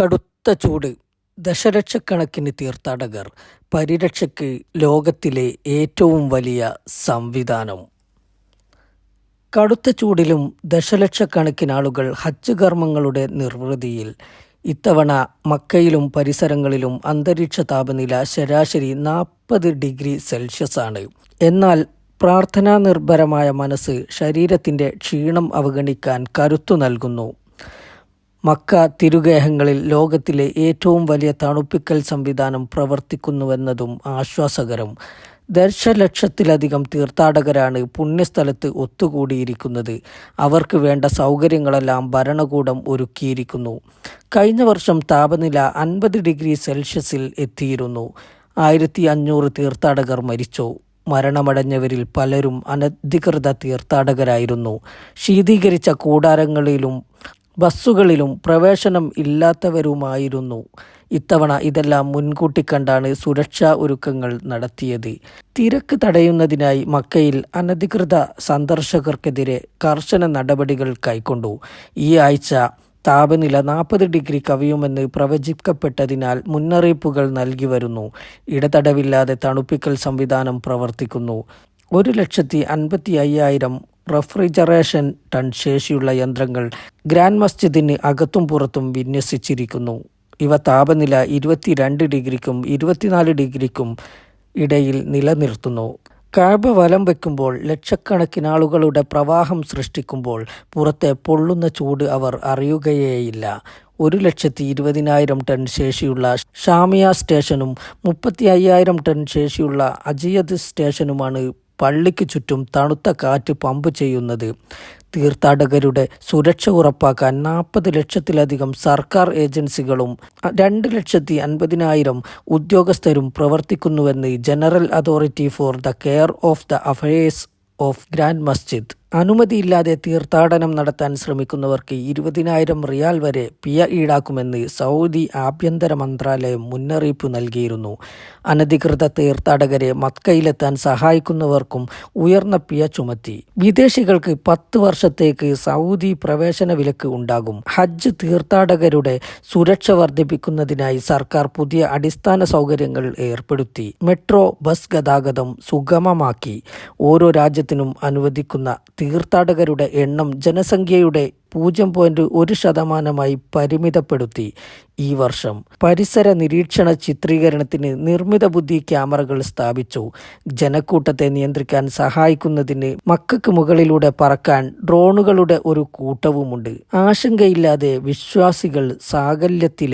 കടുത്ത ചൂട് ദശലക്ഷക്കണക്കിന് തീർത്ഥാടകർ പരിരക്ഷയ്ക്ക് ലോകത്തിലെ ഏറ്റവും വലിയ സംവിധാനം. കടുത്ത ചൂടിലും ദശലക്ഷക്കണക്കിന് ആളുകൾ ഹജ്ജ് കർമ്മങ്ങളുടെ നിർവൃതിയിൽ. ഇത്തവണ മക്കയിലും പരിസരങ്ങളിലും അന്തരീക്ഷ താപനില ശരാശരി നാൽപ്പത് ഡിഗ്രി സെൽഷ്യസ് ആണ്. എന്നാൽ പ്രാർത്ഥനാ നിർഭരമായ മനസ്സ് ശരീരത്തിന്റെ ക്ഷീണം അവഗണിക്കാൻ കരുത്തു നൽകുന്നു. മക്ക തിരുഗേഹങ്ങളിൽ ലോകത്തിലെ ഏറ്റവും വലിയ തണുപ്പിക്കൽ സംവിധാനം പ്രവർത്തിക്കുന്നുവെന്നതും ആശ്വാസകരം. ദശലക്ഷത്തിലധികം തീർത്ഥാടകരാണ് പുണ്യസ്ഥലത്ത് ഒത്തുകൂടിയിരിക്കുന്നത്. അവർക്ക് വേണ്ട സൗകര്യങ്ങളെല്ലാം ഭരണകൂടം ഒരുക്കിയിരിക്കുന്നു. കഴിഞ്ഞ വർഷം താപനില അൻപത് ഡിഗ്രി സെൽഷ്യസിൽ എത്തിയിരുന്നു. ആയിരത്തി അഞ്ഞൂറ് തീർത്ഥാടകർ മരിച്ചു. മരണമടഞ്ഞവരിൽ പലരും അനധികൃത തീർത്ഥാടകരായിരുന്നു. ശീതീകരിച്ച കൂടാരങ്ങളിലും ബസ്സുകളിലും പ്രവേശനം ഇല്ലാത്തവരുമായിരുന്നു. ഇത്തവണ ഇതെല്ലാം മുൻകൂട്ടി കണ്ടാണ് സുരക്ഷാ ഒരുക്കങ്ങൾ നടത്തിയത്. തിരക്ക് തടയുന്നതിനായി മക്കയിൽ അനധികൃത സന്ദർശകർക്കെതിരെ കർശന നടപടികൾ കൈക്കൊണ്ടു. ഈ ആഴ്ച താപനില നാൽപ്പത് ഡിഗ്രി കവിയുമെന്ന് പ്രവചിക്കപ്പെട്ടതിനാൽ മുന്നറിയിപ്പുകൾ നൽകി വരുന്നു. ഇടതടവില്ലാതെ തണുപ്പിക്കൽ സംവിധാനം പ്രവർത്തിക്കുന്നു. ഒരു ലക്ഷത്തി അൻപത്തി അയ്യായിരം റഫ്രിജറേഷൻ ടൺ ശേഷിയുള്ള യന്ത്രങ്ങൾ ഗ്രാൻഡ് മസ്ജിദിന് അകത്തും പുറത്തും വിന്യസിച്ചിരിക്കുന്നു. ഇവ താപനില ഇരുപത്തിരണ്ട് ഡിഗ്രിക്കും ഇരുപത്തിനാല് ഡിഗ്രിക്കും ഇടയിൽ നിലനിർത്തുന്നു. കാബ വലം വെക്കുമ്പോൾ ലക്ഷക്കണക്കിന് ആളുകളുടെ പ്രവാഹം സൃഷ്ടിക്കുമ്പോൾ പുറത്തെ പൊള്ളുന്ന ചൂട് അവർ അറിയുകയേയില്ല. ഒരു ലക്ഷത്തി ഇരുപതിനായിരം ടൺ ശേഷിയുള്ള ഷാമിയ സ്റ്റേഷനും മുപ്പത്തി അയ്യായിരം ടൺ ശേഷിയുള്ള അജിയത് സ്റ്റേഷനുമാണ് പള്ളിക്ക് ചുറ്റും തണുത്ത കാറ്റ് പമ്പ് ചെയ്യുന്നത്. തീർത്ഥാടകരുടെ സുരക്ഷ ഉറപ്പാക്കാൻ നാൽപ്പത് ലക്ഷത്തിലധികം സർക്കാർ ഏജൻസികളും രണ്ട് ലക്ഷത്തി അൻപതിനായിരം ഉദ്യോഗസ്ഥരും പ്രവർത്തിക്കുന്നുവെന്ന് general authority for the care of the affairs of grand മസ്ജിദ്. അനുമതിയില്ലാതെ തീർത്ഥാടനം നടത്താൻ ശ്രമിക്കുന്നവർക്ക് ഇരുപതിനായിരം റിയാൽ വരെ പിയ ഈടാക്കുമെന്ന് സൗദി ആഭ്യന്തര മന്ത്രാലയം മുന്നറിയിപ്പ് നൽകിയിരുന്നു. അനധികൃത തീർത്ഥാടകരെ മക്കയിലെത്താൻ സഹായിക്കുന്നവർക്കും ഉയർന്ന പിയ ചുമത്തി. വിദേശികൾക്ക് പത്ത് വർഷത്തേക്ക് സൗദി പ്രവേശന വിലക്ക് ഉണ്ടാകും. ഹജ്ജ് തീർത്ഥാടകരുടെ സുരക്ഷ വർദ്ധിപ്പിക്കുന്നതിനായി സർക്കാർ പുതിയ അടിസ്ഥാന സൗകര്യങ്ങൾ ഏർപ്പെടുത്തി. മെട്രോ ബസ് ഗതാഗതം സുഗമമാക്കി. ഓരോ രാജ്യത്തിനും അനുവദിക്കുന്ന തീർത്ഥാടകരുടെ എണ്ണം ജനസംഖ്യയുടെ പൂജ്യം പോയിന്റ് ഒരു ശതമാനമായി പരിമിതപ്പെടുത്തി ഈ വർഷം. പരിസര നിരീക്ഷണ ചിത്രീകരണത്തിന് നിർമ്മിത ബുദ്ധി ക്യാമറകൾ സ്ഥാപിച്ചു. ജനക്കൂട്ടത്തെ നിയന്ത്രിക്കാൻ സഹായിക്കുന്നതിന് മക്കൾക്ക് മുകളിലൂടെ പറക്കാൻ ഡ്രോണുകളുടെ ഒരു കൂട്ടവുമുണ്ട്. ആശങ്കയില്ലാതെ വിശ്വാസികൾ സാകല്യത്തിൽ